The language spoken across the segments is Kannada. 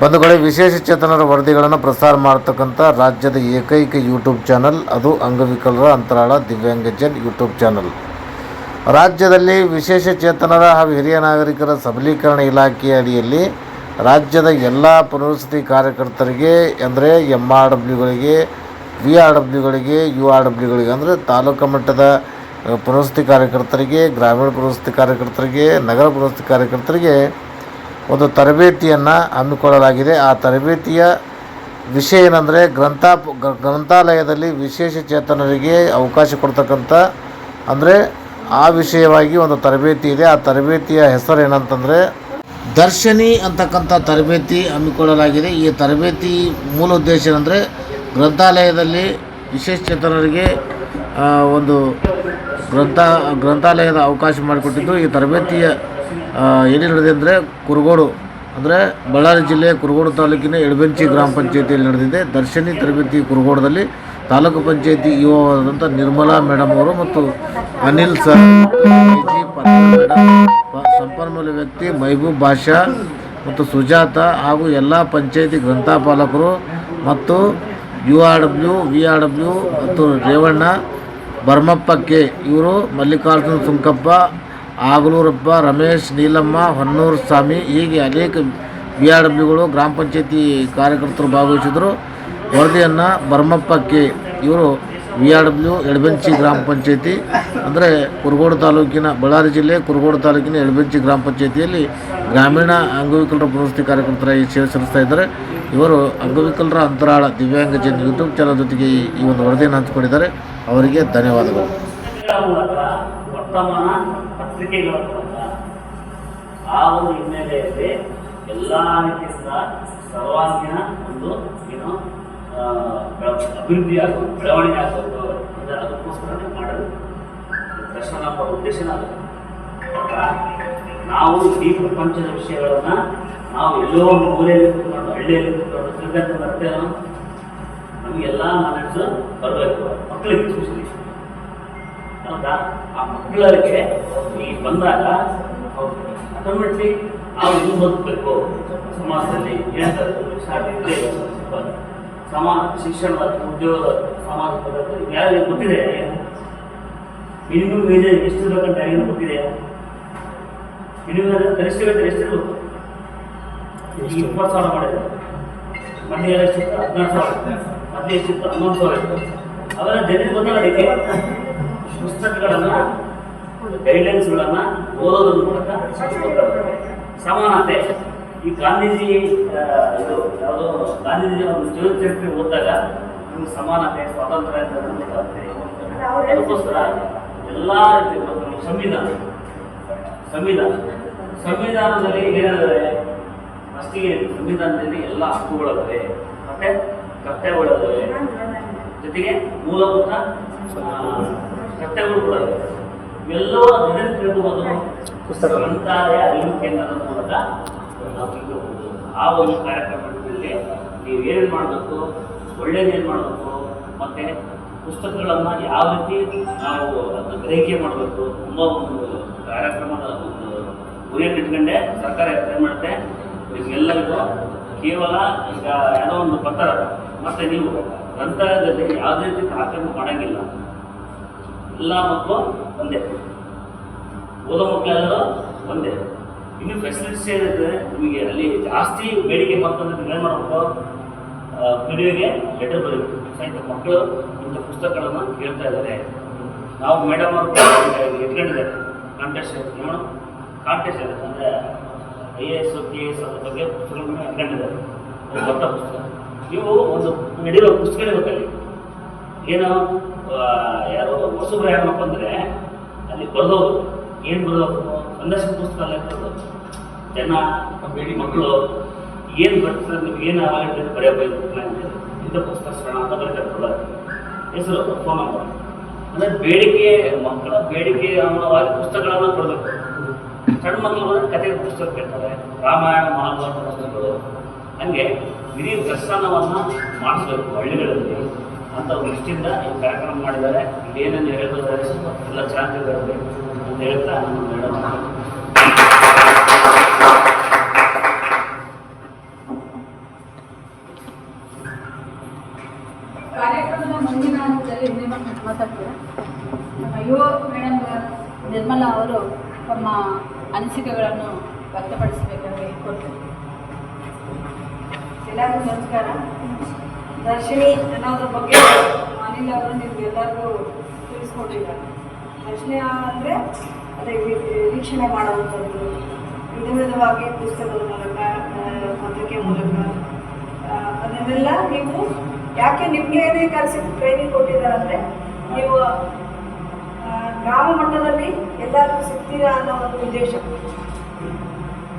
ಬಂಧುಗಳೇ, ವಿಶೇಷ ಚೇತನರ ವರದಿಗಳನ್ನು ಪ್ರಸಾರ ಮಾಡ್ತಕ್ಕಂಥ ರಾಜ್ಯದ ಏಕೈಕ ಯೂಟ್ಯೂಬ್ ಚಾನಲ್, ಅದು ಅಂಗವಿಕಲರ ಅಂತರಾಳ ದಿವ್ಯಾಂಗಜನ್ ಯೂಟ್ಯೂಬ್ ಚಾನಲ್. ರಾಜ್ಯದಲ್ಲಿ ವಿಶೇಷ ಚೇತನರ ಹಾಗೂ ಹಿರಿಯ ನಾಗರಿಕರ ಸಬಲೀಕರಣ ಇಲಾಖೆಯ ಅಡಿಯಲ್ಲಿ ರಾಜ್ಯದ ಎಲ್ಲ ಪುನರ್ವಸತಿ ಕಾರ್ಯಕರ್ತರಿಗೆ, ಅಂದರೆ ಎಂ ಆರ್ ಡಬ್ಲ್ಯೂಗಳಿಗೆ ವಿ ಆರ್ ಡಬ್ಲ್ಯೂಗಳಿಗೆ ಯು ಆರ್ ಡಬ್ಲ್ಯೂಗಳಿಗೆ ಅಂದರೆ ತಾಲೂಕು ಮಟ್ಟದ ಪುನರ್ವಸತಿ ಕಾರ್ಯಕರ್ತರಿಗೆ, ಗ್ರಾಮೀಣ ಪುನರ್ವಸತಿ ಕಾರ್ಯಕರ್ತರಿಗೆ, ನಗರ ಪುನರ್ವಸತಿ ಕಾರ್ಯಕರ್ತರಿಗೆ ಒಂದು ತರಬೇತಿಯನ್ನು ಹಮ್ಮಿಕೊಳ್ಳಲಾಗಿದೆ. ಆ ತರಬೇತಿಯ ವಿಷಯ ಏನಂದರೆ ಗ್ರಂಥ ಗ್ರಂಥಾಲಯದಲ್ಲಿ ವಿಶೇಷ ಚೇತನರಿಗೆ ಅವಕಾಶ ಕೊಡ್ತಕ್ಕಂಥ ಅಂದರೆ ಆ ವಿಷಯವಾಗಿ ಒಂದು ತರಬೇತಿ ಇದೆ. ಆ ತರಬೇತಿಯ ಹೆಸರು ಏನಂತಂದರೆ ದರ್ಶನಿ ಅಂತಕ್ಕಂಥ ತರಬೇತಿ ಹಮ್ಮಿಕೊಳ್ಳಲಾಗಿದೆ. ಈ ತರಬೇತಿ ಮೂಲ ಉದ್ದೇಶ ಏನಂದರೆ ಗ್ರಂಥಾಲಯದಲ್ಲಿ ವಿಶೇಷ ಚೇತನರಿಗೆ ಒಂದು ಗ್ರಂಥ, ಗ್ರಂಥಾಲಯದ ಅವಕಾಶ ಮಾಡಿಕೊಟ್ಟಿದ್ದು. ಈ ತರಬೇತಿಯ ಎಲ್ಲಿ ನಡೆದಿದೆ ಅಂದರೆ ಕುರುಗೋಡು, ಅಂದರೆ ಬಳ್ಳಾರಿ ಜಿಲ್ಲೆಯ ಕುರುಗೋಡು ತಾಲೂಕಿನ ಎಡಬೆಂಚಿ ಗ್ರಾಮ ಪಂಚಾಯತಿಯಲ್ಲಿ ನಡೆದಿದೆ. ದರ್ಶನಿ ತರಬೇತಿ ಕುರುಗೋಡದಲ್ಲಿ ತಾಲೂಕು ಪಂಚಾಯತಿ ಇಒ ಆದಂಥ ನಿರ್ಮಲಾ ಮೇಡಮ್ ಅವರು ಮತ್ತು ಅನಿಲ್ ಸರ್ ಸಂಪನ್ಮೂಲ ವ್ಯಕ್ತಿ ಮೈಬೂಬ್ ಬಾಷಾ ಮತ್ತು ಸುಜಾತ ಹಾಗೂ ಎಲ್ಲ ಪಂಚಾಯತಿ ಗ್ರಂಥಪಾಲಕರು ಮತ್ತು U R W, V R W ಮತ್ತು ರೇವಣ್ಣ, ಬರ್ಮಪ್ಪ ಕೆ, ಇವರು ಮಲ್ಲಿಕಾರ್ಜುನ ಸುಂಕಪ್ಪ ಆಗಲೂರಪ್ಪ ರಮೇಶ್, ನೀಲಮ್ಮ, ಹೊನ್ನೂರು ಸ್ವಾಮಿ ಹೀಗೆ ಅನೇಕ ವಿ ಆರ್ ಡಬ್ಲ್ಯೂಗಳು ಗ್ರಾಮ ಪಂಚಾಯತಿ ಕಾರ್ಯಕರ್ತರು ಭಾಗವಹಿಸಿದರು. ವರದಿಯನ್ನು ಬರ್ಮಪ್ಪ ಕೆ, ಇವರು ವಿ ಆರ್ ಡಬ್ಲ್ಯೂ ಎಡಬೆಂಚಿ ಗ್ರಾಮ ಪಂಚಾಯತಿ, ಅಂದರೆ ಕುರುಗೋಡು ತಾಲೂಕಿನ ಬಳ್ಳಾರಿ ಜಿಲ್ಲೆ, ಕುರುಗೋಡು ತಾಲೂಕಿನ ಎಡಬೆಂಚಿ ಗ್ರಾಮ ಪಂಚಾಯತಿಯಲ್ಲಿ ಗ್ರಾಮೀಣ ಅಂಗವಿಕಲರ ಪುನರ್ವಸತಿ ಕಾರ್ಯಕರ್ತರಾಗಿ ಸೇವೆ ಸಲ್ಲಿಸ್ತಾ ಇದ್ದಾರೆ. ಇವರು ಅಂಗವಿಕಲರ ಅಂತರಾಳ ದಿವ್ಯಾಂಗ ಜನ ಯೂಟ್ಯೂಬ್ ಚಾನಲ್ ಜೊತೆಗೆ ಈ ಒಂದು ವರದಿಯನ್ನು ಹಂಚಿಕೊಂಡಿದ್ದಾರೆ. ಅವರಿಗೆ ಧನ್ಯವಾದಗಳು. ಮೂಲಕ ವರ್ತಮಾನ ಪತ್ರಿಕೆಗಳ ಮೂಲಕ ಆ ಒಂದು ಹಿನ್ನೆಲೆಯಲ್ಲಿ ಎಲ್ಲ ರೀತಿಯ ಸರ್ವಾಂಗೀಣ ಒಂದು ಏನು ಅಭಿವೃದ್ಧಿ ಆಗೋದು ಬೆಳವಣಿಗೆ ಆಗೋದು ಅಂದರೆ ಅದಕ್ಕೋಸ್ಕರನೇ ಮಾಡೋದು ದರ್ಶನ ಮಾಡೋ ಉದ್ದೇಶನ ನಾವು ಈ ಪ್ರಪಂಚದ ವಿಷಯಗಳನ್ನ ನಾವು ಎಲ್ಲೋ ಒಂದು ಮೂಲೆಯಲ್ಲಿ ಕೂತ್ಕೊಂಡು, ಹಳ್ಳಿಯಲ್ಲಿ ಕೂತ್ಕೊಂಡು ಬರ್ತೇವೆ ನಮಗೆಲ್ಲ ನಾಲೆಡ್ಜ್ ಬರಬೇಕು ಮಕ್ಕಳಿಗೆ ಸೂಚನೆ ಹೌದಾ? ಆ ಮಕ್ಕಳಿಗೆ ಈ ಬಂದಾಗ ಆಟೋಮೆಟಿಕ್ ನಾವು ಇದು ಬದುಕಬೇಕು ಸಮಾಜದಲ್ಲಿ ಏನಾದರೂ ಇದೆ, ಸಮಾಜ ಶಿಕ್ಷಣ ಉದ್ಯೋಗ ಸಮಾಜ ಪದ್ಧತಿ ಯಾರಿಗೆ ಗೊತ್ತಿದೆ ಮಿನಿಮಮ್ ವೇಜ್ ಎಷ್ಟು ಏನು ಯಾರಿಗೂ ಗೊತ್ತಿದೆ ಮಿನಿಮಮ್ ಕನಿಷ್ಠ ವೇತನ ಎಷ್ಟಿರ್ಬೇಕು ಈಗ ಇಪ್ಪತ್ತು ಸಾವಿರ ಮಾಡಿದೆ. ಮೊನ್ನೆ ಎಷ್ಟಿತ್ತು? ಹದಿನಾರು ಸಾವಿರ. ಮೊದಲು ಎಷ್ಟಿತ್ತು? ಹನ್ನೊಂದು ಸಾವಿರ ಇತ್ತು. ಅವೆಲ್ಲ ಜನರಿಗೆ ಗೊತ್ತಾಗೋದಕ್ಕೆ ಪುಸ್ತಕಗಳನ್ನು ಗೈಡ್ಲೈನ್ಸ್ಗಳನ್ನು ಓದೋದ್ರ ಮೂಲಕ ಸಮಾನತೆ, ಈ ಗಾಂಧೀಜಿ ಇದು ಯಾವುದೋ ಗಾಂಧೀಜಿ ಒಂದು ಜೀವನ ಚರಿತ್ರೆ ಓದಿದಾಗ ನಮ್ಗೆ ಸಮಾನತೆ, ಸ್ವಾತಂತ್ರ್ಯ ಅಂತ ಅದಕ್ಕೋಸ್ಕರ ಎಲ್ಲ ಸಂವಿಧಾನ ಸಂವಿಧಾನ, ಸಂವಿಧಾನದಲ್ಲಿ ಏನಾದರೆ ಫಸ್ಟಿಗೆ ಸಂವಿಧಾನದಲ್ಲಿ ಎಲ್ಲ ಹಕ್ಕುಗಳಿವೆ ಮತ್ತೆ ಕರ್ತವ್ಯಗಳಿವೆ ಜೊತೆಗೆ ಮೂಲಭೂತ ದಿನ ಇವೆ ಇವೆಲ್ಲವೂ ಅದನ್ನು ತಿಳ್ಕೊಬೋದು ಪುಸ್ತಕ. ಗ್ರಂಥಾಲಯ ಅರಿವು ಕೇಂದ್ರದ ಮೂಲಕ ನಾವು ಆ ಒಂದು ಕಾರ್ಯಕ್ರಮದಲ್ಲಿ ನೀವು ಏನು ಮಾಡಬೇಕು ಒಳ್ಳೇದೇನು ಮಾಡಬೇಕು ಮತ್ತು ಪುಸ್ತಕಗಳನ್ನು ಯಾವ ರೀತಿ ನಾವು ಅದನ್ನು ಗ್ರಹಿಕೆ ಮಾಡಬೇಕು ತುಂಬ ಒಂದು ಕಾರ್ಯಕ್ರಮದ ಒಂದು ಗುರಿಯನ್ನು ಇಟ್ಕೊಂಡೆ ಸರ್ಕಾರ ಏನು ಮಾಡುತ್ತೆ? ನಿಮಗೆಲ್ಲರಿಗೂ ಕೇವಲ ಈಗ ಯಾವುದೋ ಒಂದು ಪತ್ರ ಮತ್ತು ನೀವು ಗ್ರಂಥಾಲಯದಲ್ಲಿ ಯಾವುದೇ ರೀತಿ ತಾರತಮ್ಯ ಮಾಡೋಂಗಿಲ್ಲ. ಎಲ್ಲ ಮಕ್ಕಳು ಒಂದೇ. ಓದೋ ಮಕ್ಕಳೆಲ್ಲರೂ ಒಂದೇ. ಇನ್ನು ಫೆಸಿಲಿಟೀಸ್ ಏನಿದೆ, ನಿಮಗೆ ಅಲ್ಲಿ ಜಾಸ್ತಿ ಬೇಡಿಕೆ ನೀವು ಏನು ಮಾಡಬೇಕು. ಒಗೆ ಲೆಟರ್ ಬರೀಬೇಕು. ಸಹಿತ ಮಕ್ಕಳು ಇಂಥ ಪುಸ್ತಕಗಳನ್ನು ಕೇಳ್ತಾ ಇದ್ದಾರೆ. ನಾವು ಮೇಡಮ್ ಅವರು ಇಟ್ಕೊಂಡಿದ್ದಾರೆ ಕಾಂಟೆಸ್ಟ್ ಏನು? ಕಾಂಟೆಸ್ಟ್ ಇದೆ ಅಂದರೆ I A S K S ಅದ್ರ ಬಗ್ಗೆ ಪುಸ್ತಕಗಳನ್ನು ಇಟ್ಕೊಂಡಿದ್ದಾರೆ ದೊಡ್ಡ ಪುಸ್ತಕ. ನೀವು ಒಂದು ನಡೆಯುವ ಪುಸ್ತಕ ಇರಬೇಕಲ್ಲಿ ಏನು ಯಾರು ಹೊಸಬ್ರು ಯಾರಪ್ಪ ಅಂದರೆ ಅಲ್ಲಿ ಬರೆದವರು. ಏನು ಬರೆದವರು? ಸಂದರ್ಶ ಪುಸ್ತಕ ಅಲ್ಲ ಬರೆದವರು. ಜನ ಬೇಡಿ ಮಕ್ಕಳು ಏನು ಬರ್ತಾರೆ ನಿಮ್ಗೆ ಏನು ಆಗುತ್ತೆ ಬರೆಯಬೇಕು ಇಂಥ ಪುಸ್ತಕ ಶರಣ ಅಂತ ಬರೀತಾರೆ ಹೆಸರು ಫೋನ್ ನಂಬರ್ ಅಂದ್ರೆ ಬೇಡಿಕೆ ಮಕ್ಕಳ ಬೇಡಿಕೆ ಅನುಗುಣವಾಗಿ ಪುಸ್ತಕಗಳನ್ನು ಕೊಡಬೇಕು ಸಣ್ಣ ಮಕ್ಕಳು ಬಂದರೆ ಕಥೆ ಪುಸ್ತಕ ಕೇಳ್ತಾರೆ ರಾಮಾಯಣ ಮಹಾಭಾರತ ಪುಸ್ತಕಗಳು. ಹಂಗೆ ಇಡೀ ದರ್ಶನವನ್ನು ಮಾಡಿಸ್ಬೇಕು ಹಳ್ಳಿಗಳಲ್ಲಿ. ಅಂತ ದೃಷ್ಟಿಯಿಂದ ಈ ಕಾರ್ಯಕ್ರಮ ಮಾಡಿದ್ದಾರೆ. ಏನೇನು ಹೇಳಿದ್ದಾರೆ ಎಲ್ಲ ಅಂತ ಹೇಳ್ತಾ ನಾನು ಮೇಡಮ್ ಕಾರ್ಯಕ್ರಮದ ಮುಂದಿನ ಹಂತದಲ್ಲಿ ಮೇಡಮ್ ನಿರ್ಮಲಾ ಅವರು ತಮ್ಮ ಅನಿಸಿಕೆಗಳನ್ನು ವ್ಯಕ್ತಪಡಿಸಬೇಕಾಗಿ ಕೊಡ್ತಾರೆ ಎಲ್ಲರಿಗೂ ನಮಸ್ಕಾರ. ದರ್ಶಿನಿ ಅನ್ನೋದ್ರ ಬಗ್ಗೆ ಅನಿಲ್ ಅವರು ನಿಮ್ಗೆ ಎಲ್ಲರಿಗೂ ತಿಳಿಸ್ಕೊಟ್ಟಿದ್ದಾರೆ. ದರ್ಶಿನಿ ಅಂದರೆ ಅದೇ ವೀಕ್ಷಣೆ ಮಾಡುವಂಥದ್ದು, ವಿಧ ವಿಧವಾಗಿ ಪುಸ್ತಕದ ಮೂಲಕ ಪತ್ರಿಕೆ ಮೂಲಕ. ಅದನ್ನೆಲ್ಲ ನೀವು ಯಾಕೆ ನಿಮಗೆ ಏನೇ ಕರೆಸಿ ಟ್ರೈನಿಂಗ್ ಕೊಟ್ಟಿದ್ದಾರೆ ಅಂದರೆ ನೀವು ಗ್ರಾಮ ಮಟ್ಟದಲ್ಲಿ ಎಲ್ಲರಿಗೂ ಸಿಗ್ತೀರಾ ಅನ್ನೋ ಒಂದು ಉದ್ದೇಶ.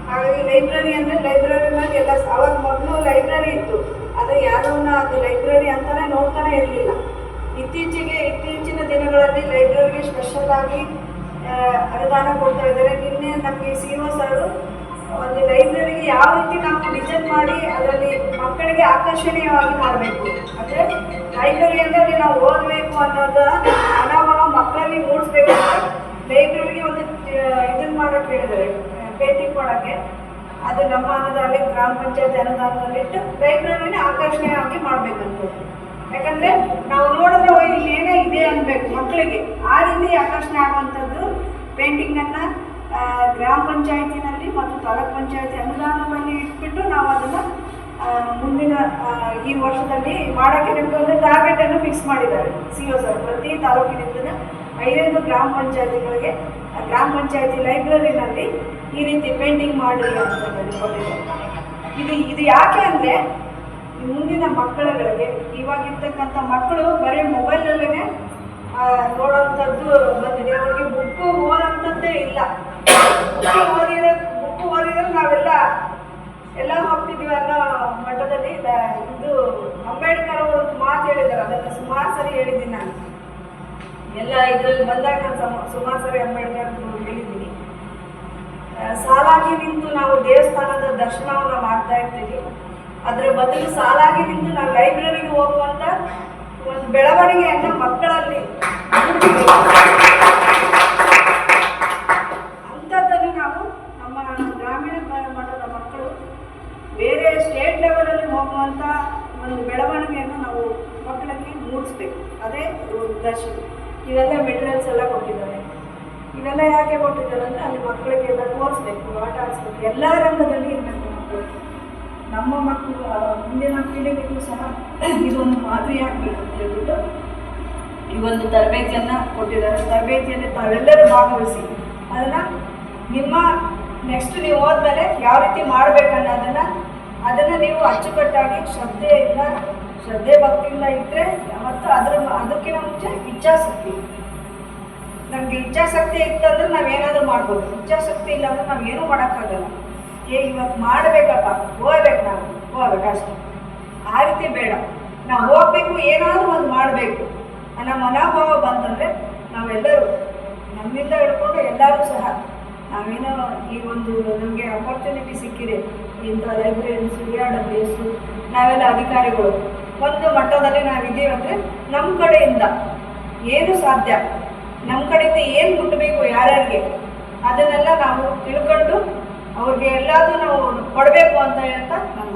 ಹಾಗಾಗಿ ಲೈಬ್ರರಿ ಅಂದರೆ ಲೈಬ್ರರಿನಲ್ಲಿ ಎಲ್ಲ ಅವಾಗ ಮೊದಲು ಲೈಬ್ರರಿ ಇತ್ತು. ಆದರೆ ಯಾರನ್ನ ಅದು ಲೈಬ್ರರಿ ಅಂತಾನೆ ನೋಡ್ತಾನೆ ಇರಲಿಲ್ಲ. ಇತ್ತೀಚೆಗೆ, ಇತ್ತೀಚಿನ ದಿನಗಳಲ್ಲಿ ಲೈಬ್ರರಿಗೆ ಸ್ಪೆಷಲ್ ಆಗಿ ಅನುದಾನ ಕೊಡ್ತಾ ಇದ್ದಾರೆ. ನಿನ್ನೆ ನಮಗೆ ಸಿ ಒ ಸರ್ ಒಂದು ಲೈಬ್ರರಿಗೆ ಯಾವ ರೀತಿ ನಾವು ಡಿಸೈನ್ ಮಾಡಿ ಅದರಲ್ಲಿ ಮಕ್ಕಳಿಗೆ ಆಕರ್ಷಣೀಯವಾಗಿ ಮಾಡಬೇಕು. ಅಂದರೆ ಲೈಬ್ರರಿ ಅಂದರೆ ನಾವು ಓದಬೇಕು ಅನ್ನೋದು ಮನೋಭಾವ ಮಕ್ಕಳಲ್ಲಿ ಮೂಡಿಸ್ಬೇಕು ಲೈಬ್ರರಿಗೆ ಒಂದು ಇದನ್ನು ಮಾಡೋಕ್ಕೆ ಹೇಳಿದ್ದಾರೆ. ಪೇಂಟಿಂಗ್ ಕೊಡೋಕ್ಕೆ. ಅದು ನಮ್ಮ ಅನುದಾನದಲ್ಲಿ ಗ್ರಾಮ ಪಂಚಾಯತ್ ಅನುದಾನದಲ್ಲಿಟ್ಟು ಲೈಬ್ರರಿನ ಆಕರ್ಷಣೀಯವಾಗಿ ಮಾಡಬೇಕಂತ. ಯಾಕಂದ್ರೆ ನಾವು ನೋಡಿದ್ರೆ ಇಲ್ಲಿ ಏನೇ ಇದೆ ಅನ್ಬೇಕು ಮಕ್ಕಳಿಗೆ ಆ ರೀತಿ ಆಕರ್ಷಣೆ ಆಗುವಂಥದ್ದು ಪೇಂಟಿಂಗನ್ನು ಗ್ರಾಮ ಪಂಚಾಯತಿನಲ್ಲಿ ಮತ್ತು ತಾಲೂಕ್ ಪಂಚಾಯತಿ ಅನುದಾನದಲ್ಲಿ ಇಟ್ಬಿಟ್ಟು ನಾವು ಅದನ್ನು ಮುಂದಿನ ಈ ವರ್ಷದಲ್ಲಿ ಮಾಡೋಕ್ಕೆ ನಿಮ್ಗೆ ಒಂದು ಟಾರ್ಗೆಟ್ ಅನ್ನು ಫಿಕ್ಸ್ ಮಾಡಿದ್ದಾರೆ. ಸಿ ಒ ಸರ್, ಪ್ರತಿ ತಾಲೂಕಿನಿಂದ ಐದೈದು ಗ್ರಾಮ ಪಂಚಾಯತಿಗಳಿಗೆ ಗ್ರಾಮ ಪಂಚಾಯತಿ ಲೈಬ್ರರಿನಲ್ಲಿ ಈ ರೀತಿ ಪೇಂಟಿಂಗ್ ಮಾಡಿ ಅಂತ ಇದು ಇದು ಯಾಕೆ ಅಂದರೆ ಮುಂದಿನ ಮಕ್ಕಳುಗಳಿಗೆ, ಇವಾಗಿರ್ತಕ್ಕಂಥ ಮಕ್ಕಳು ಬರೀ ಮೊಬೈಲಲ್ಲೇ ನೋಡೋಂಥದ್ದು ಬಂದಿದೆ. ಅವ್ರಿಗೆ ಬುಕ್ಕು ಓದಂಥದ್ದೇ ಇಲ್ಲ. ಬುಕ್ಕು ಓದಿರೋ ಬುಕ್ಕು ಓದಿದ್ರೆ ನಾವೆಲ್ಲ ಎಲ್ಲ ಹೋಗ್ತಿದ್ದೀವಿ ಅನ್ನೋ ಮಟ್ಟದಲ್ಲಿ ಇದು ಅಂಬೇಡ್ಕರ್ ಅವರು ಮಾತು ಹೇಳಿದ್ದಾರೆ. ಅದನ್ನು ಸುಮಾರು ಸರಿ ಹೇಳಿದ್ದೀನಿ ನಾನು. ಎಲ್ಲ ಇದರಲ್ಲಿ ಬಂದಾಗ ನಾನು ಸಮ, ಸುಮಾರು ಸರಿ ಅಂಬೇಡ್ಕರ್ ಹೇಳಿದ್ದೀನಿ. ಸಾಲಾಗಿ ನಿಂತು ನಾವು ದೇವಸ್ಥಾನದ ದರ್ಶನವನ್ನು ಮಾಡ್ತಾ ಇರ್ತೀವಿ. ಅದರ ಬದಲು ಸಾಲಾಗಿ ನಿಂತು ನಾವು ಲೈಬ್ರರಿಗೆ ಹೋಗುವಂಥ ಒಂದು ಬೆಳವಣಿಗೆಯನ್ನು ಮಕ್ಕಳಲ್ಲಿ ಮೂಡಿಸ್ಬೇಕು. ಅಂಥದ್ದನ್ನು ನಾವು ನಮ್ಮ ಗ್ರಾಮೀಣ ಮ- ಮಟ್ಟದ ಮಕ್ಕಳು ಬೇರೆ ಸ್ಟೇಟ್ ಲೆವೆಲಲ್ಲಿ ಹೋಗುವಂಥ ಒಂದು ಬೆಳವಣಿಗೆಯನ್ನು ನಾವು ಮಕ್ಕಳಿಗೆ ಮೂಡಿಸ್ಬೇಕು ಅದೇ ದರ್ಶನ ಇವೆಲ್ಲ ಮೆಟೀರಿಯಲ್ಸ್ ಎಲ್ಲ ಕೊಟ್ಟಿದ್ದಾರೆ. ಇವೆಲ್ಲ ಯಾಕೆ ಕೊಟ್ಟಿದ್ದಾರೆ ಅಂದರೆ ಅಲ್ಲಿ ಮಕ್ಕಳಿಗೆಲ್ಲ ತೋರಿಸ್ಬೇಕು, ಆಟ ಆಡಿಸ್ಬೇಕು. ಎಲ್ಲ ರಂಗದಲ್ಲಿ ಇರಬೇಕು ಮಕ್ಕಳು ನಮ್ಮ ಮಕ್ಕಳು ಮುಂದಿನ ಪೀಳಿಗೆಗೂ ಸಹ ಇದೊಂದು ಮಾದರಿಯಾಗಬೇಕು ಅಂತ ಹೇಳ್ಬಿಟ್ಟು ಈ ಒಂದು ತರಬೇತಿಯನ್ನು ಕೊಟ್ಟಿದ್ದಾರೆ. ತರಬೇತಿಯಲ್ಲಿ ತಾವೆಲ್ಲರೂ ಭಾಗವಹಿಸಿ. ಅದನ್ನು ನಿಮ್ಮ ನೆಕ್ಸ್ಟ್ ನೀವು ಹೋದ್ಮೇಲೆ ಯಾವ ರೀತಿ ಮಾಡಬೇಕನ್ನೋದನ್ನು, ಅದನ್ನು ನೀವು ಅಚ್ಚುಕಟ್ಟಾಗಿ ಶ್ರದ್ಧೆಯಿಂದ ಶ್ರದ್ಧೆ, ಭಕ್ತಿಯಿಂದ ಇದ್ದರೆ ಮತ್ತು ಅದ್ರ ಅದಕ್ಕಿಂತ ಮುಂಚೆ ಇಚ್ಛಾಶಕ್ತಿ. ನಮಗೆ ಇಚ್ಛಾಶಕ್ತಿ ಇತ್ತಂದ್ರೆ ನಾವೇನಾದರೂ ಮಾಡ್ಬೋದು. ಇಚ್ಛಾಶಕ್ತಿ ಇಲ್ಲ ಅಂದ್ರೆ ನಾವು ಏನೂ ಮಾಡೋಕ್ಕಾಗಲ್ಲ. ಏ, ಇವತ್ತು ಮಾಡಬೇಕಪ್ಪ, ಹೋಗ್ಬೇಕು ನಾವು, ಹೋಗ್ಬೇಕು ಅಷ್ಟೇ. ಆ ರೀತಿ ಬೇಡ. ನಾವು ಹೋಗ್ಬೇಕು, ಏನಾದರೂ ಒಂದು ಮಾಡಬೇಕು. ಅನ್ನೋ ಮನೋಭಾವ ಬಂತಂದರೆ ನಾವೆಲ್ಲರೂ, ನಮ್ಮಿಂದ ಹಿಡ್ಕೊಂಡು ಎಲ್ಲರೂ ಸಹ ನಾವೇನೋ ಈ ಒಂದು ನಮಗೆ ಅಪರ್ಚುನಿಟಿ ಸಿಕ್ಕಿದೆ. ಇಂಥ ಲೈಬ್ರರಿ ವಿ ಆರ್ ನಾವೆಲ್ಲ ಅಧಿಕಾರಿಗಳು. ಒಂದು ಮಟ್ಟದಲ್ಲಿ ನಾವಿದ್ದೀವಿ ಅಂದರೆ ನಮ್ಮ ಕಡೆಯಿಂದ ಏನು ಸಾಧ್ಯ? ನಮ್ಮ ಕಡೆಯಿಂದ ಏನು ಮುಟ್ಟಬೇಕು ಯಾರ್ಯಾರಿಗೆ? ಅದನ್ನೆಲ್ಲ ನಾವು ತಿಳ್ಕೊಂಡು ಅವ್ರಿಗೆ ಎಲ್ಲದೂ ನಾವು ಕೊಡಬೇಕು ಅಂತ ಹೇಳ್ತಾ ನಮ್ಮ